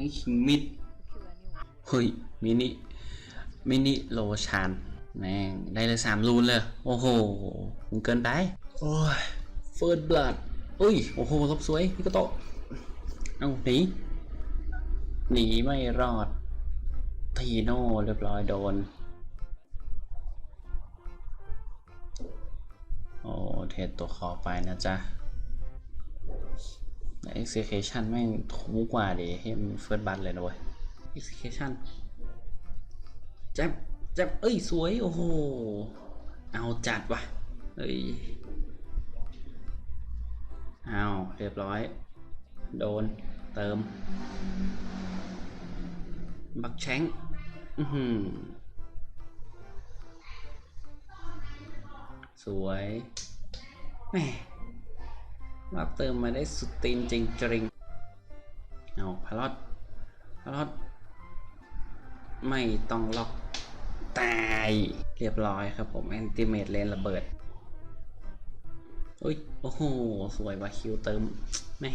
ไม่คิงมิดเฮ้ยมินิมินิโลชันแม่งได้เลยสามรูนเลย โอ้โหมันเกินไป โอ้ยเฟิร์สบลัดอุ้ย โอ้โหลบสวยพี่ก็โตเอาหนีหนีไม่รอด ทีโน่เรียบร้อยโดน โอ้เทสตัวคอไปนะจ๊ะ execution แม่งถูกกว่าดิให้มันเฟิร์สบัตเลยนะเว้ย execution จับจับเอ้ย สวย โอ้โห เอาจัดว่ะ เอ้ย เอาเรียบร้อย โดน เติม บักแชงอือหือสวยแม่ เราเติมมาได้สุดตีนจริงจริงเอาพารอดพารอดไม่ต้องล็อกตายเรียบร้อยครับผมแอนติเมตเลนระเบิดอุ้ยโอ้โห สวยว่ะคิวเติมแม่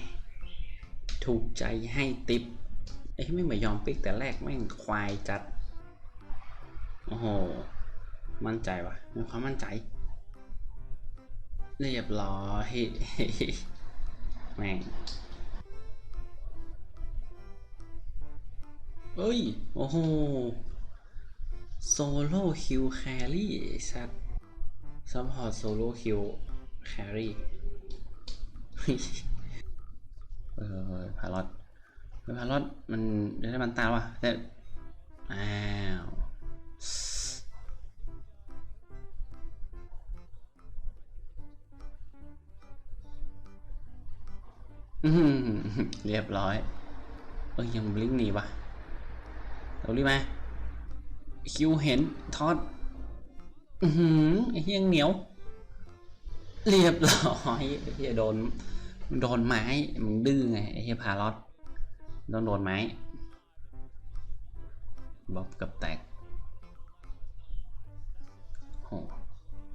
ถูกใจให้ติปเอ้ยไม่มายอมปิกแต่แรกแม่งควายจัด โอ้โห มั่นใจว่ะมีความมั่นใจ เรียบร้อยแม่งเอ้ย โอ้โห โซโล่คิวแครี่สัตว์ซัพพอร์ตโซโล่คิวแครี่เออพารอดพารอดมันได้มันตาว่ะแต่อ้าว เรียบร้อย เอ้ยยังบลิงหนีวะเรารีบมาคิวเห็นทอดอือเฮียงเหนียว เรียบร้อยเฮียโดน โดนไม้มึงดื้อไงเฮียพารอดโดนโดนไม้บ๊อบกับแตกโห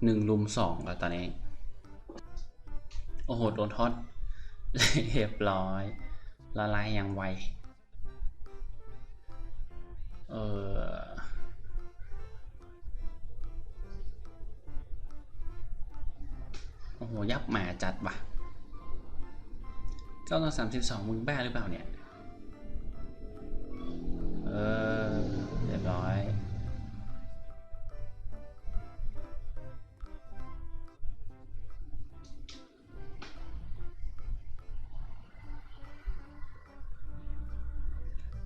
หนึ่งลุมสองแล้วตอนนี้ โอ้โห โดนทอด เรียบร้อย ละลายอย่างไว เออโอ้โห ยับหมาจัดว่ะเก้าต่อสามสิบสองมึงบ้าหรือเปล่าเนี่ย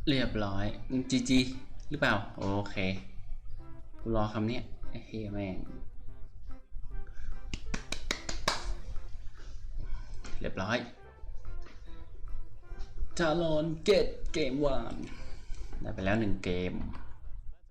เรียบร้อยจีจีหรือเปล่า โอเค กูรอคำนี้เฮ้ยแม่ง เรียบร้อยจาลอนเกตเกมวันได้ไปแล้วหนึ่งเกม